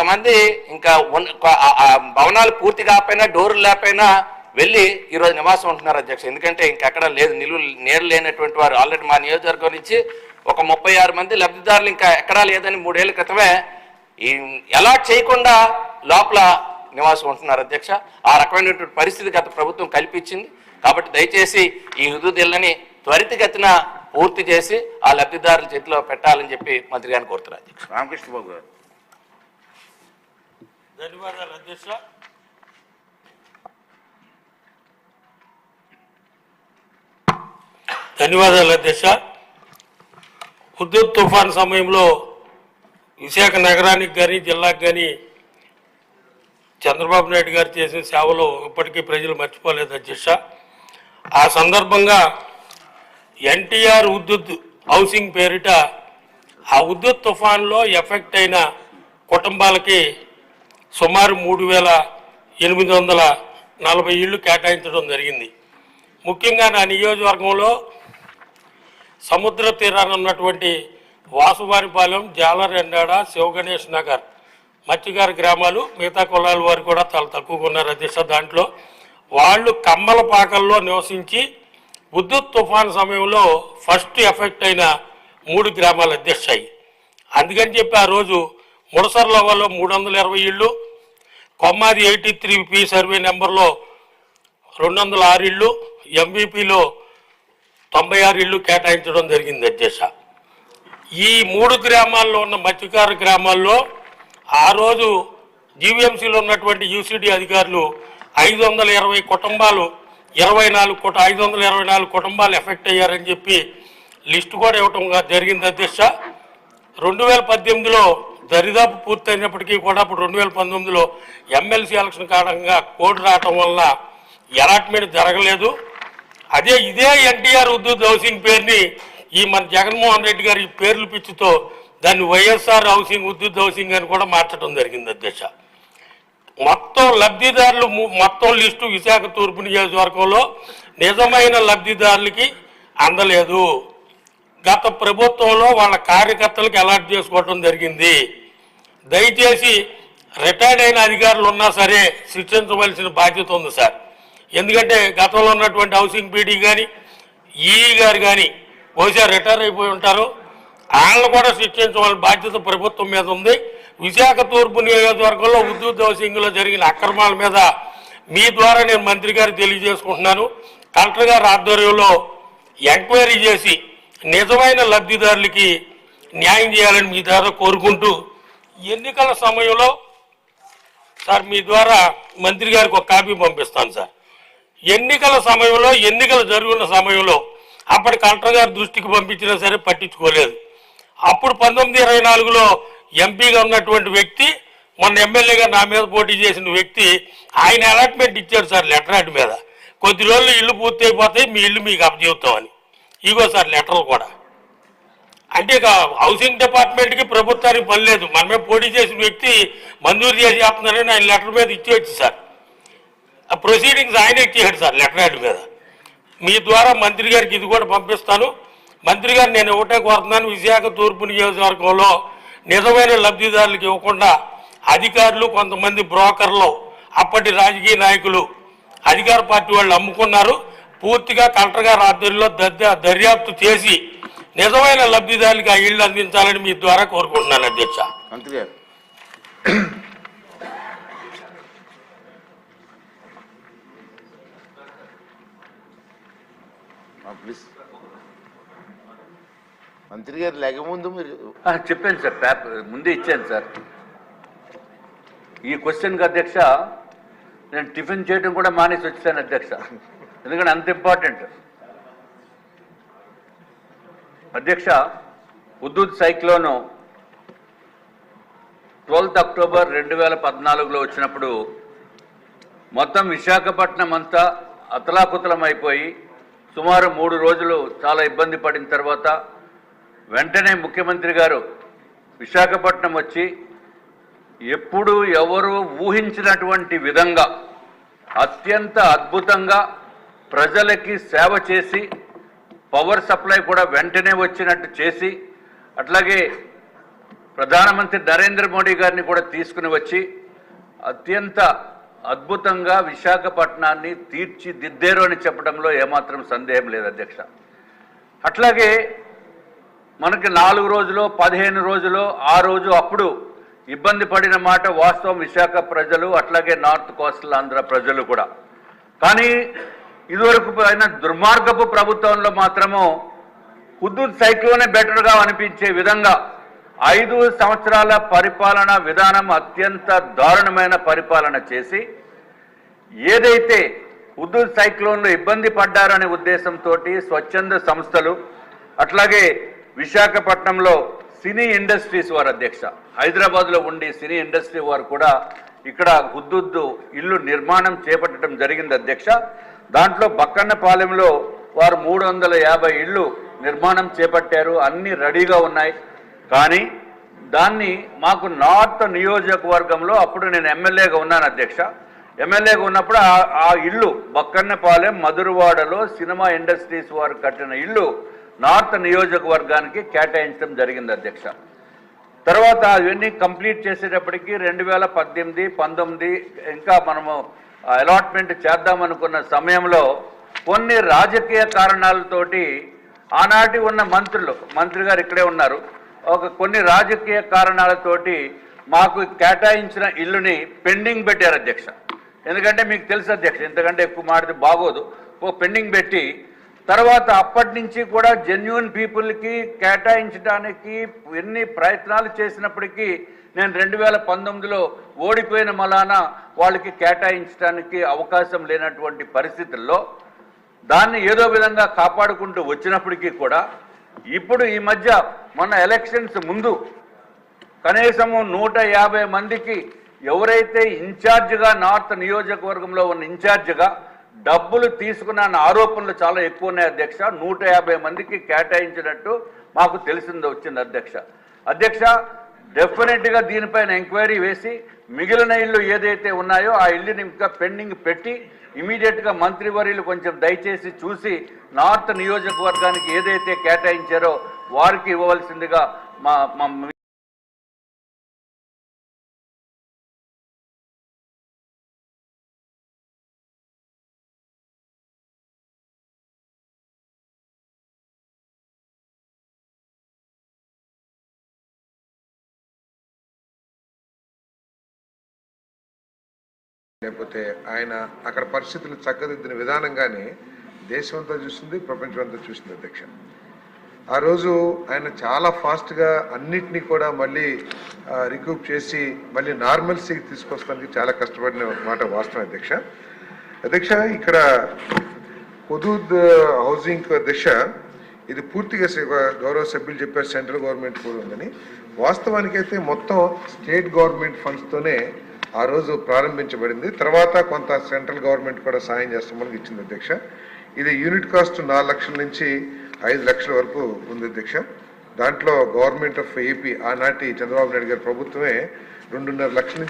కొంతమంది ఇంకా భవనాలు పూర్తి కాకపోయినా డోర్లు లేకపోయినా వెళ్ళి ఈరోజు నివాసం ఉంటున్నారు అధ్యక్ష. ఎందుకంటే ఇంకెక్కడ లేదు నిలువ నీరు లేనటువంటి వారు. ఆల్రెడీ మా నియోజకవర్గం నుంచి ఒక ముప్పై ఆరు మంది లబ్ధిదారులు ఇంకా ఎక్కడా లేదని మూడేళ్ళ క్రితమే ఈ ఎలా చేయకుండా లోపల నివాసం ఉంటున్నారు అధ్యక్ష. ఆ రకమైనటువంటి పరిస్థితి గత ప్రభుత్వం కల్పించింది. కాబట్టి దయచేసి ఈ హుదుదిల్లని త్వరితగతిన పూర్తి చేసి ఆ లబ్ధిదారుల చేతిలో పెట్టాలని చెప్పి మంత్రి గారిని కోరుతున్నారు అధ్యక్ష. రామకృష్ణ బాబు గారు. ధన్యవాదాలు అధ్యక్ష. ధన్యవాదాలు అధ్యక్ష. హుద్దూద్ తుఫాన్ సమయంలో విశాఖ నగరానికి కానీ జిల్లాకు కానీ చంద్రబాబు నాయుడు గారు చేసిన సేవలు ఇప్పటికీ ప్రజలు మర్చిపోలేదు అధ్యక్ష. ఆ సందర్భంగా ఎన్టీఆర్ ఉద్యుత్ హౌసింగ్ పేరిట ఆ ఉద్యుత్ తుఫాన్లో ఎఫెక్ట్ అయిన కుటుంబాలకి సుమారు మూడు వేల ఎనిమిది వందల నలభై ఇళ్ళు కేటాయించడం జరిగింది. ముఖ్యంగా నా నియోజకవర్గంలో సముద్ర తీరాన ఉన్నటువంటి వాసువారిపాలెం జాలరెండాడ శివగణేష్ నగర్ మత్స్యగారి గ్రామాలు మిగతా కులాల వారు కూడా చాలా తక్కువగా ఉన్నారు అధ్యక్ష. దాంట్లో వాళ్ళు కమ్మలపాకల్లో నివసించి విద్యుత్ తుఫాన్ సమయంలో ఫస్ట్ ఎఫెక్ట్ అయిన మూడు గ్రామాలు అధ్యక్షాయి అందుకని చెప్పి ఆ రోజు ముడసర్లవలో మూడు వందల ఇరవై ఇళ్ళు Kommadi eighty three P survey నెంబర్లో రెండు వందల ఆరు ఇళ్ళు ఎంబీపీలో తొంభై ఆరు ఇళ్ళు కేటాయించడం జరిగింది అధ్యక్ష. ఈ మూడు గ్రామాల్లో ఉన్న మత్స్యకార గ్రామాల్లో ఆ రోజు జీవీఎంసీలో ఉన్నటువంటి యూసీడీ అధికారులు ఐదు వందల ఇరవై కుటుంబాలు ఇరవై నాలుగు కుట ఐదు వందల ఇరవై నాలుగు కుటుంబాలు ఎఫెక్ట్ అయ్యారని చెప్పి లిస్టు కూడా ఇవ్వటం జరిగింది అధ్యక్ష. రెండు వేల పద్దెనిమిదిలో దరిదాపు పూర్తయినప్పటికీ కూడా ఇప్పుడు రెండు వేల పంతొమ్మిదిలో ఎమ్మెల్సీ ఎలక్షన్ కారణంగా కోడ్ రావటం వల్ల అలాట్మెంట్ జరగలేదు. అదే ఇదే ఎన్టీఆర్ ఉద్యోగ హౌసింగ్ పేరుని ఈ మన జగన్మోహన్ రెడ్డి గారి ఈ పేర్లు పిచ్చితో దాన్ని వైఎస్ఆర్ హౌసింగ్ ఉద్యుత్ హౌసింగ్ అని కూడా మార్చడం జరిగింది అధ్యక్ష. మొత్తం లబ్ధిదారులు మొత్తం లిస్టు విశాఖ తూర్పు నియోజకవర్గంలో నిజమైన లబ్ధిదారులకి అందలేదు. గత ప్రభుత్వంలో వాళ్ళ కార్యకర్తలకు అలాట్ చేసుకోవటం జరిగింది. దయచేసి రిటైర్డ్ అయిన అధికారులు ఉన్నా సరే శిక్షించవలసిన బాధ్యత ఉంది సార్. ఎందుకంటే గతంలో ఉన్నటువంటి హౌసింగ్ పీడీ కానీ ఈ గారు కానీ బహుశా రిటైర్ అయిపోయి ఉంటారు. వాళ్ళని కూడా శిక్షించవలసిన బాధ్యత ప్రభుత్వం మీద ఉంది. విశాఖ తూర్పు నియోజకవర్గంలో ఉద్యోగ హౌసింగ్లో జరిగిన అక్రమాల మీద మీ ద్వారా నేను మంత్రి గారికి తెలియజేసుకుంటున్నాను. కలెక్టర్ గారి ఆధ్వర్యంలో ఎంక్వైరీ చేసి నిజమైన లబ్ధిదారులకి న్యాయం చేయాలని మీ ద్వారా కోరుకుంటూ ఎన్నికల సమయంలో సార్ మీ ద్వారా మంత్రి గారికి ఒక కాపీ పంపిస్తాను సార్. ఎన్నికల సమయంలో ఎన్నికలు జరుగుతున్న సమయంలో అప్పటి కలెక్టర్ గారి దృష్టికి పంపించినా సరే పట్టించుకోలేదు. అప్పుడు పంతొమ్మిది ఇరవై నాలుగులో ఎంపీగా ఉన్నటువంటి వ్యక్తి మొన్న ఎమ్మెల్యేగా నా మీద పోటీ చేసిన వ్యక్తి ఆయన అలాట్మెంట్ ఇచ్చాడు సార్ లెటర్ మీద. కొద్ది రోజులు ఇల్లు పూర్తి అయిపోతాయి మీ ఇల్లు మీకు అప్పచెబుతామని ఇగో సార్ లెటర్లు కూడా. అంటే ఇక హౌసింగ్ డిపార్ట్మెంట్కి ప్రభుత్వానికి పని లేదు. మనమే పోటీ చేసిన వ్యక్తి మంజూరు చేసి చేస్తున్నారని ఆయన లెటర్ మీద ఇచ్చేయచ్చు సార్. ఆ ప్రొసీడింగ్స్ ఆయన ఇచ్చేసాడు సార్ లెటర్ హెడ్ మీద. మీ ద్వారా మంత్రి గారికి ఇది కూడా పంపిస్తాను. మంత్రి గారు నేను ఒకటే కోరుతున్నాను విశాఖ తూర్పు నియోజకవర్గంలో నిజమైన లబ్ధిదారులకు ఇవ్వకుండా అధికారులు కొంతమంది బ్రోకర్లు అప్పటి రాజకీయ నాయకులు అధికార పార్టీ వాళ్ళు అమ్ముకున్నారు. పూర్తిగా కలెక్టర్ గారి ఆధ్వర్యంలో దర్యాప్తు చేసి నిజమైన లబ్ధిదారులకు ఆ ఇళ్ళు అందించాలని మీ ద్వారా కోరుకుంటున్నాను అధ్యక్ష. మంత్రి గారు. ఆ, ప్లీజ్. మంత్రి గారు లేక ముందు మీరు చెప్పాను సార్ పేపర్ ముందే ఇచ్చాను సార్. ఈ క్వశ్చన్కి అధ్యక్ష నేను టిఫిన్ చేయడం కూడా మానేసి వచ్చాను అధ్యక్ష. ఎందుకంటే అంత ఇంపార్టెంట్ అధ్యక్ష ఉద్దూద్ సైక్లోను ట్వెల్త్ అక్టోబర్ రెండు వేల పద్నాలుగులో వచ్చినప్పుడు మొత్తం విశాఖపట్నం అంతా అతలాకుతలమైపోయి అయిపోయి సుమారు మూడు రోజులు చాలా ఇబ్బంది పడిన తర్వాత వెంటనే ముఖ్యమంత్రి గారు విశాఖపట్నం వచ్చి ఎప్పుడు ఎవరు ఊహించినటువంటి విధంగా అత్యంత అద్భుతంగా ప్రజలకి సేవ చేసి పవర్ సప్లై కూడా వెంటనే వచ్చినట్టు చేసి అట్లాగే ప్రధానమంత్రి నరేంద్ర మోడీ గారిని కూడా తీసుకుని వచ్చి అత్యంత అద్భుతంగా విశాఖపట్నాన్ని తీర్చిదిద్దేరు అని చెప్పడంలో ఏమాత్రం సందేహం లేదు అధ్యక్ష. అట్లాగే మనకి నాలుగు రోజులు పదిహేను రోజులు ఆ రోజు అప్పుడు ఇబ్బంది పడిన మాట వాస్తవం విశాఖ ప్రజలు అట్లాగే నార్త్ కోస్టల్ ఆంధ్ర ప్రజలు కూడా. కానీ ఇదివరకు అయిన దుర్మార్గపు ప్రభుత్వంలో మాత్రము హుద్దుద్ సైక్లోనే బెటర్గా అనిపించే విధంగా ఐదు సంవత్సరాల పరిపాలన విధానం అత్యంత దారుణమైన పరిపాలన చేసి ఏదైతే హుద్దుద్ సైక్లోన్లో ఇబ్బంది పడ్డారనే ఉద్దేశంతో స్వచ్ఛంద సంస్థలు అట్లాగే విశాఖపట్నంలో సినీ ఇండస్ట్రీస్ వారు అధ్యక్ష హైదరాబాద్లో ఉండి సినీ ఇండస్ట్రీ వారు కూడా ఇక్కడ హుద్దుద్దు ఇల్లు నిర్మాణం చేపట్టడం జరిగింది అధ్యక్ష. దాంట్లో బక్కన్నపాలెంలో వారు మూడు వందల యాభై ఇళ్ళు నిర్మాణం చేపట్టారు అన్ని రెడీగా ఉన్నాయి. కానీ దాన్ని మాకు నార్త్ నియోజకవర్గంలో అప్పుడు నేను ఎమ్మెల్యేగా ఉన్నాను అధ్యక్ష. ఎమ్మెల్యేగా ఉన్నప్పుడు ఆ- ఆ ఇల్లు బక్కన్నపాలెం మధురవాడలో సినిమా ఇండస్ట్రీస్ వారు కట్టిన ఇల్లు నార్త్ నియోజకవర్గానికి కేటాయించడం జరిగింది అధ్యక్ష. తర్వాత అవన్నీ కంప్లీట్ చేసేటప్పటికి రెండు వేల పద్దెనిమిది పంతొమ్మిది ఇంకా మనము అలాట్మెంట్ చేద్దామనుకున్న సమయంలో కొన్ని రాజకీయ కారణాలతోటి ఆనాటి ఉన్న మంత్రులు మంత్రి గారు ఇక్కడే ఉన్నారు. ఒక కొన్ని రాజకీయ కారణాలతోటి మాకు కేటాయించిన ఇల్లుని పెండింగ్ పెట్టారు అధ్యక్ష. ఎందుకంటే మీకు తెలుసు అధ్యక్ష ఎందుకంటే ఎక్కువ మాడితే బాగోదు. ఓ పెండింగ్ పెట్టి తర్వాత అప్పటి నుంచి కూడా జెన్యున్ పీపుల్కి కేటాయించడానికి ఎన్ని ప్రయత్నాలు చేసినప్పటికీ నేను రెండు వేల పంతొమ్మిదిలో ఓడిపోయిన మలాన వాళ్ళకి కేటాయించడానికి అవకాశం లేనటువంటి పరిస్థితుల్లో దాన్ని ఏదో విధంగా కాపాడుకుంటూ వచ్చినప్పటికీ కూడా ఇప్పుడు ఈ మధ్య మన ఎలక్షన్స్ ముందు కనీసము నూట యాభై మందికి ఎవరైతే ఇన్ఛార్జ్గా నార్త్ నియోజకవర్గంలో ఉన్న ఇన్ఛార్జిగా డబ్బులు తీసుకున్న ఆరోపణలు చాలా ఎక్కువ ఉన్నాయి అధ్యక్ష. నూట యాభై మందికి కేటాయించినట్టు మాకు తెలిసింది వచ్చింది అధ్యక్ష. అధ్యక్ష డెఫినెట్గా దీనిపైన ఎంక్వైరీ వేసి మిగిలిన ఇల్లు ఏదైతే ఉన్నాయో ఆ ఇల్లుని ఇంకా పెండింగ్ పెట్టి ఇమీడియట్గా మంత్రివర్యులు కొంచెం దయచేసి చూసి నార్త్ నియోజకవర్గానికి ఏదైతే కేటాయించారో వారికి ఇవ్వవలసిందిగా మా లేకపోతే ఆయన అక్కడ పరిస్థితులు చక్కదిద్దిన విధానంగానే అంతా చూసింది ప్రపంచం అంతా చూసింది అధ్యక్ష. ఆ రోజు ఆయన చాలా ఫాస్ట్గా అన్నిటినీ కూడా మళ్ళీ రికూప్ చేసి మళ్ళీ నార్మల్సీకి తీసుకొస్తానికి చాలా కష్టపడిన మాట వాస్తవం అధ్యక్ష. అధ్యక్ష ఇక్కడ హుదూద్ హౌసింగ్ దిశ ఇది పూర్తిగా గౌరవ సభ్యులు చెప్పారు సెంట్రల్ గవర్నమెంట్ కూడా ఉందని. వాస్తవానికైతే మొత్తం స్టేట్ గవర్నమెంట్ ఫండ్స్తోనే ఆ రోజు ప్రారంభించబడింది. తర్వాత కొంత సెంట్రల్ గవర్నమెంట్ కూడా సాయం చేస్తామని ఇచ్చింది అధ్యక్ష. ఇది యూనిట్ కాస్ట్ నాలుగు లక్షల నుంచి ఐదు లక్షల వరకు ఉంది అధ్యక్ష. దాంట్లో గవర్నమెంట్ ఆఫ్ ఏపీ ఆనాటి చంద్రబాబు నాయుడు గారి ప్రభుత్వమే రెండున్నర లక్షల